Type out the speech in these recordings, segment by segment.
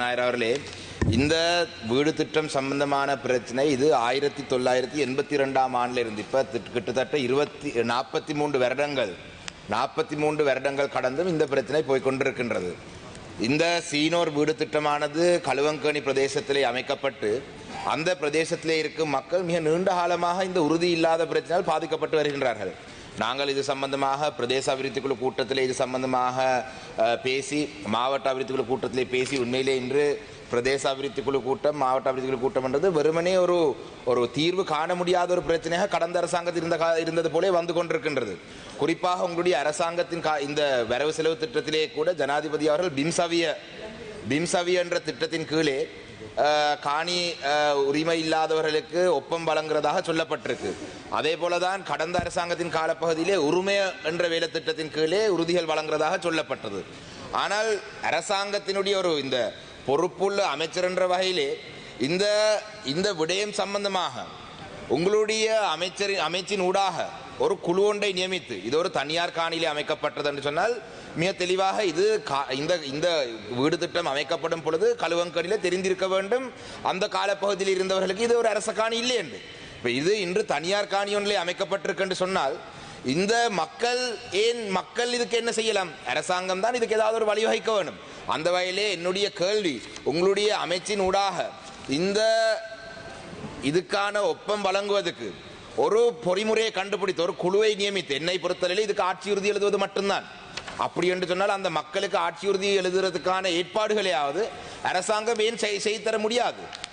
நாயர் அவர்களே இந்த வீடு திட்டம் சம்பந்தமான பிரச்சனை இது ஆயிரத்தி தொள்ளாயிரத்தி எண்பத்தி ரெண்டாம் ஆண்டில் இருந்து இப்போ கிட்டத்தட்ட இருபத்தி நாற்பத்தி மூன்று வருடங்கள் நாற்பத்தி மூன்று வருடங்கள் கடந்தும் இந்த பிரச்சனை போய்க்கொண்டிருக்கின்றது இந்த சீனோர் வீடு திட்டமானது களுவங்கேணி பிரதேசத்திலே அமைக்கப்பட்டு அந்த பிரதேசத்திலே இருக்கும் மக்கள் மிக நீண்ட காலமாக இந்த உறுதி இல்லாத பிரச்சனையால் பாதிக்கப்பட்டு வருகின்றார்கள். நாங்கள் இது சம்பந்தமாக பிரதேச அபிவிருத்தி குழு இது சம்பந்தமாக பேசி மாவட்ட அபிவிருத்தி குழு கூட்டத்திலே பேசி உண்மையிலே இன்று பிரதேச அபிவிருத்தி குழு கூட்டம் மாவட்ட அபிவிருத்தி குழு கூட்டம் என்றது வெறுமனே ஒரு ஒரு தீர்வு காண முடியாத ஒரு பிரச்சனையாக கடந்த அரசாங்கத்தில் இருந்த இருந்தது போலே வந்து கொண்டிருக்கின்றது. குறிப்பாக உங்களுடைய அரசாங்கத்தின் கா- இந்த வரவு செலவு திட்டத்திலே கூட ஜனாதிபதி அவர்கள் பிம்சவிய பிம்சவிய என்ற திட்டத்தின் கீழே காணி உரிமை இல்லாதவர்களுக்கு ஒப்பம் வழங்குறதாக சொல்லப்பட்டிருக்கு. அதே போலதான் கடந்த அரசாங்கத்தின் காலப்பகுதியிலே உரிமை என்ற வேலை திட்டத்தின் கீழே உறுதிகள் வழங்குறதாக சொல்லப்பட்டது. ஆனால் அரசாங்கத்தினுடைய ஒரு இந்த பொறுப்புள்ள அமைச்சர் என்ற வகையிலே இந்த இந்த விடயம் சம்பந்தமாக உங்களுடைய அமைச்சரின் அமைச்சின் ஊடாக ஒரு குழு ஒன்றை நியமித்து இது ஒரு தனியார் காணியிலே அமைக்கப்பட்டது என்று சொன்னால் மிக தெளிவாக இது கா- இந்த இந்த வீடு திட்டம் அமைக்கப்படும் பொழுது கழுவங்கடியில் தெரிந்திருக்க வேண்டும். அந்த காலப்பகுதியில் இருந்தவர்களுக்கு இது ஒரு அரச காணி இல்லை என்று இப்போ இது இன்று தனியார் காணியொன்றிலே அமைக்கப்பட்டிருக்கு என்று சொன்னால் இந்த மக்கள் ஏன் மக்கள் இதுக்கு என்ன செய்யலாம்? அரசாங்கம் தான் இதுக்கு ஏதாவது ஒரு வழிவகைக்க வேணும். அந்த வகையிலே என்னுடைய கேள்வி உங்களுடைய அமைச்சின் ஊடாக இந்த இதுக்கான ஒப்பம் வழங்குவதற்கு ஒரு பொறிமுறையை கண்டுபிடித்து ஒரு குழுவை நியமித்து என்னை பொறுத்தவரையில் இதுக்கு ஆட்சி உறுதி எழுதுவது மட்டும்தான். அப்படி என்று சொன்னால் அந்த மக்களுக்கு ஆட்சி உறுதி எழுதுறதுக்கான ஏற்பாடுகளையாவது அரசாங்கம் ஏன் செய்- செய்து தர முடியாது?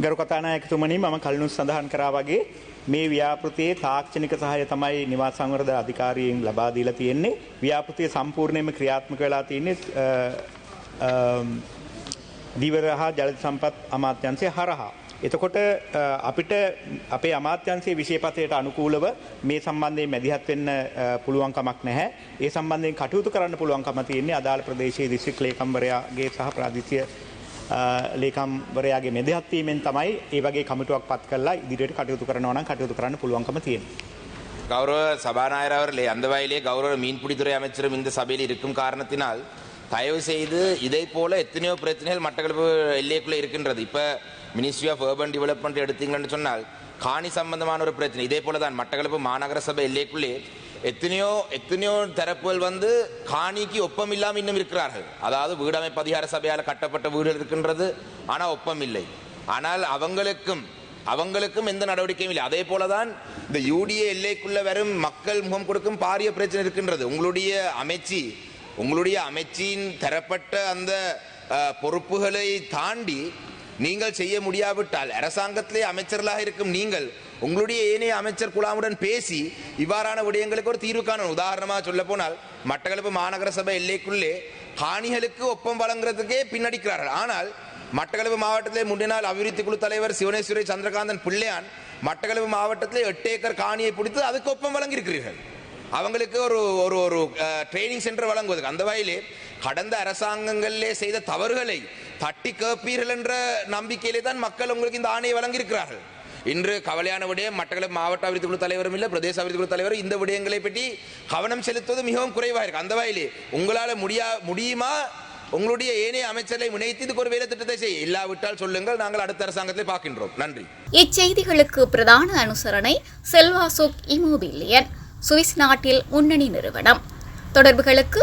ගරු කතානායකතුමනි මම කලනු සඳහන් කරා වගේ මේ ව්‍යාපෘතියේ තාක්ෂණික සහය තමයි නිවාස සංවර්ධන අධිකාරියෙන් ලබා දීලා තියෙන්නේ ව්‍යාපෘතිය සම්පූර්ණයෙන්ම ක්‍රියාත්මක වෙලා තියෙන්නේ අ, අම්, දිවර හා ජල සම්පත් අමාත්‍යංශය හරහා. එතකොට අ, අපිට අපේ අමාත්‍යන්සේ විශේපතයට අනුකූලව මේ සම්බන්ධයෙන් මැදිහත් වෙන්න අ, පුළුවන්කමක් නැහැ. ඒ සම්බන්ධයෙන් කටයුතු කරන්න පුළුවන්කම තියෙන්නේ අදාළ ප්‍රදේශයේ දිස්ත්‍රික් ලේකම්වරයාගේ සහ ප්‍රාදේශීය අ, ලේකම්වරයාගේ මෙදහත් වීමෙන් තමයි ඒ වගේ කමිටුවක් පත් කරලා ඉදිරියට කටයුතු කරනවා නම් කටයුතු කරන්න පුළුවන්කම තියෙනවා. கௌரவ சபாநாயகர் அவர்களே அந்த வகையிலே கௌரவ மீன்பிடித்துறை அமைச்சரும் இந்த சபையில் இருக்கும் காரணத்தினால் தயவு செய்து இதை போல எத்தனையோ பிரச்சனைகள் மட்டக்களப்பு எல்லைக்குள்ளே இருக்கின்றது இப்ப மினிஸ்ட்ரி ஆஃப் urban டெவலப்மெண்ட் எடுத்தீங்கன்னு சொன்னால் காணி சம்பந்தமான ஒரு பிரச்சனை இதே போல தான் மட்டக்களப்பு மாநகர சபை எல்லைக்குள்ளே எத்தனையோ எத்தனையோ தரப்புகள் வந்து காணிக்கு ஒப்பம் இல்லாமல் இன்னும் இருக்கிறார்கள். அதாவது வீடமைப்பு அதிகார சபையால் கட்டப்பட்ட வீடு இருக்கின்றது ஆனால் ஒப்பம் இல்லை ஆனால் அவங்களுக்கும் அவங்களுக்கும் எந்த நடவடிக்கையும் இல்லை. அதே போலதான் இந்த யூடிஏ எல்லைக்குள்ள வரும் மக்கள் முகம் கொடுக்கும் பாரிய பிரச்சனை இருக்கின்றது. உங்களுடைய அமைச்சி உங்களுடைய அமைச்சியின் தரப்பட்ட அந்த பொறுப்புகளை தாண்டி நீங்கள் செய்ய முடியாவிட்டால் அரசாங்கத்திலே அமைச்சர்களாக இருக்கும் நீங்கள் உங்களுடைய ஏனைய அமைச்சர் குழாமுடன் பேசி இவ்வாறான விடயங்களுக்கு ஒரு தீர்வு காணும் உதாரணமாக சொல்ல போனால் மட்டக்களப்பு மாநகர சபை எல்லைக்குள்ளே காணிகளுக்கு ஒப்பம் வழங்குறதுக்கே பின்னடிக்கிறார்கள். ஆனால் மட்டக்களப்பு மாவட்டத்திலே முன்ன நாள் அபிவிருத்தி குழு தலைவர் சிவனேஸ்வரி சந்திரகாந்தன் பிள்ளையான் மட்டக்களப்பு மாவட்டத்திலே எட்டு ஏக்கர் காணியை பிடித்து அதுக்கு ஒப்பம் வழங்கியிருக்கிறீர்கள். அவங்களுக்கு ஒரு ஒரு ஒரு ட்ரைனிங் சென்டர் வழங்குவதற்கு. அந்த வகையிலே கடந்த அரசாங்கங்களிலே செய்த தவறுகளை தட்டி கேட்பீர்கள் என்ற நம்பிக்கையிலே தான் மக்கள் உங்களுக்கு இந்த ஆணையை வழங்கியிருக்கிறார்கள். இன்று கவலையான விடயம் மட்டக்களப்பு மாவட்ட அபிவிருத்தி குழு தலைவரும் இல்லை பிரதேச அபிவிருத்தி குழு தலைவர் இந்த விடயங்களை பற்றி கவனம் செலுத்துவது மிகவும் குறைவாக இருக்கு. அந்த வகையிலே உங்களால் முடியா முடியுமா? உங்களுடைய ஏனைய அமைச்சரை இணைத்து இதுக்கு ஒரு வேலை திட்டத்தை செய்ய இல்லாவிட்டால் சொல்லுங்கள் நாங்கள் அடுத்த அரசாங்கத்தை பார்க்கின்றோம். நன்றி. இச்செய்திகளுக்கு பிரதான அனுசரணை செல்வாசுக் இமோபிலியன் சுவிஸ் நாட்டில் முன்னணி நிறுவனம். தொடர்புகளுக்கு